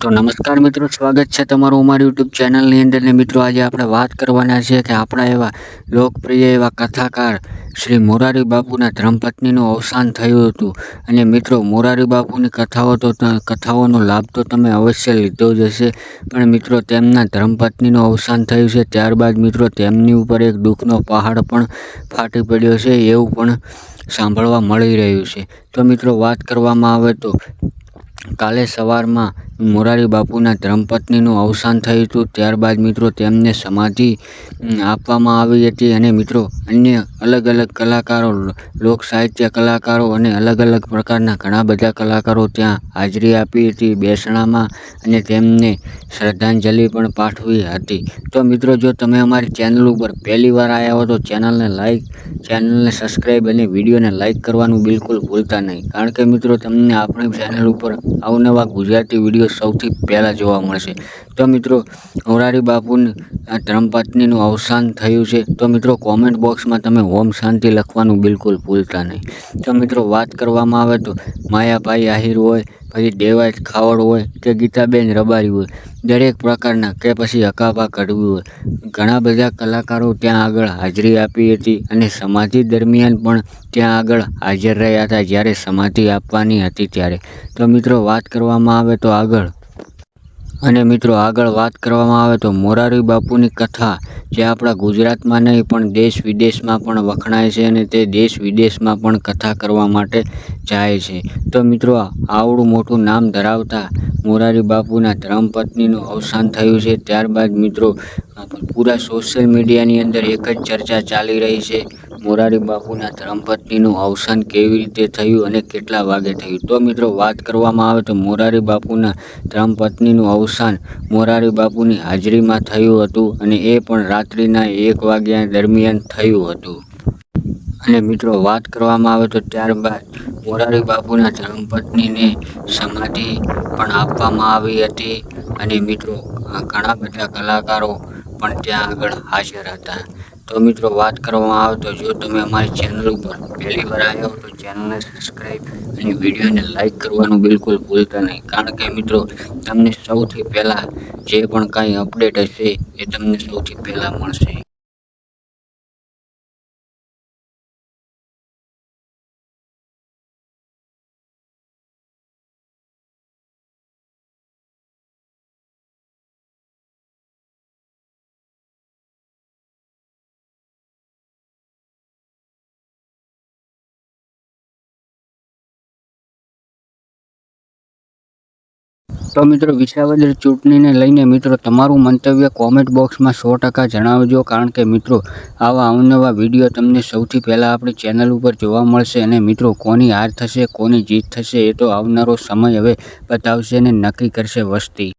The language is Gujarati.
તો નમસ્કાર મિત્રો, સ્વાગત છે તમારું અમારી યુટ્યુબ ચેનલની અંદર. ને મિત્રો, આજે આપણે વાત કરવાના છે કે આપણા એવા લોકપ્રિય એવા કથાકાર શ્રી મોરારી બાપુના ધર્મપત્નીનું અવસાન થયું હતું. અને મિત્રો, મોરારી બાપુની કથાઓ તો, કથાઓનો લાભ તો તમે અવશ્ય લીધો જ હશે. પણ મિત્રો, તેમના ધર્મપત્નીનું અવસાન થયું છે. ત્યારબાદ મિત્રો, તેમની ઉપર એક દુઃખનો પહાડ પણ ફાટી પડ્યો છે. એવું પણ સાંભળવા મળી રહ્યું છે. તો મિત્રો, વાત કરવામાં આવે તો કાલે સવારમાં મોરારી બાપુના ધર્મપત્નીનું અવસાન થયું હતું. ત્યારબાદ મિત્રો તેમને સમાધિ આપવામાં આવી હતી અને મિત્રો અન્ય અલગ અલગ કલાકારો, લોક સાહિત્ય કલાકારો અને અલગ અલગ પ્રકારના ઘણા બધા કલાકારો ત્યાં હાજરી આપી હતી બેસણામાં અને તેમને શ્રદ્ધાંજલિ પણ પાઠવી હતી. તો મિત્રો જો તમે અમારી ચેનલ ઉપર પહેલી વાર આવ્યા હો તો ચેનલને લાઈક, ચેનલને સબસ્ક્રાઈબ અને વિડીયોને લાઈક કરવાનું બિલકુલ ભૂલતા નહીં. કારણ કે મિત્રો તમને આપણી ચેનલ ઉપર અવનવા ગુજરાતી વીડિયો સૌથી પહેલાં જોવા મળશે. તો મિત્રો મોરારી બાપુની આ ધર્મપત્નીનું અવસાન થયું છે. તો મિત્રો કોમેન્ટ બોક્સમાં તમે ઓમ શાંતિ લખવાનું બિલકુલ ભૂલતા નહીં. તો મિત્રો, વાત કરવામાં આવે તો, માયાભાઈ આહિર હોય પછી દેવાજ ખાવડ હોય કે ગીતાબેન રબારી હોય. દરેક પ્રકારના કે પછી હકાપા કરવી હોય. ઘણા બધા કલાકારો ત્યાં આગળ હાજરી આપી હતી અને સમાધિ દરમિયાન પણ ત્યાં આગળ હાજર રહ્યા હતા જ્યારે સમાધિ આપવાની હતી ત્યારે. તો મિત્રો, વાત કરવામાં આવે તો આગળ. અને મિત્રો આગળ વાત કરવામાં આવે તો મોરારી બાપુની કથા, જે આપણા ગુજરાતમાં નહીં, પણ દેશ વિદેશમાં પણ વખણાય છે અને તે દેશ વિદેશમાં પણ કથા કરવા માટે જાય છે. તો મિત્રો આવડું મોટું નામ ધરાવતા મોરારી બાપુના ધર્મપત્નીનું અવસાન થયું છે. ત્યારબાદ મિત્રો પૂરા સોશિયલ મીડિયાની અંદર એક જ ચર્ચા ચાલી રહી છે. મોરારી બાપુના ધર્મપત્નીનું અવસાન કેવી રીતે થયું અને કેટલા વાગે થયું? તો મિત્રો વાત કરવામાં આવે તો મોરારી બાપુના ધર્મપત્નીનું અવસાન મોરારી બાપુની હાજરીમાં થયું હતું અને એ પણ રાત્રિના એક વાગ્યા દરમિયાન થયું હતું. અને મિત્રો વાત કરવામાં આવે તો ત્યારબાદ મોરારી બાપુના ધર્મપત્નીને સમાધિ પણ આપવામાં આવી હતી અને મિત્રો ઘણા બધા કલાકારો પણ ત્યાં આગળ હાજર હતા. તો મિત્રો વાત કરવામાં આવે તો જો તમે અમારી ચેનલ ઉપર પહેલી વાર આવ્યા હો તો ચેનલને સબસ્ક્રાઈબ અને વિડીયોને લાઈક કરવાનું બિલકુલ ભૂલતા નહીં. કારણ કે મિત્રો, તમને સૌથી પહેલાં જે પણ કાંઈ અપડેટ હશે એ તમને સૌથી પહેલાં મળશે. તો મિત્રો વિસાવદર ચૂંટણીને લઈને મિત્રો તમારું મંતવ્ય કોમેન્ટ બોક્સમાં સો ટકા જણાવજો, કારણ કે મિત્રો આવા અવનવા વીડિયો તમને સૌથી પહેલાં આપણી ચેનલ ઉપર જોવા મળશે અને મિત્રો કોની હાર થશે, કોની જીત થશે એ તો આવનારો સમય હવે બતાવશે અને નક્કી કરશે વસ્તી.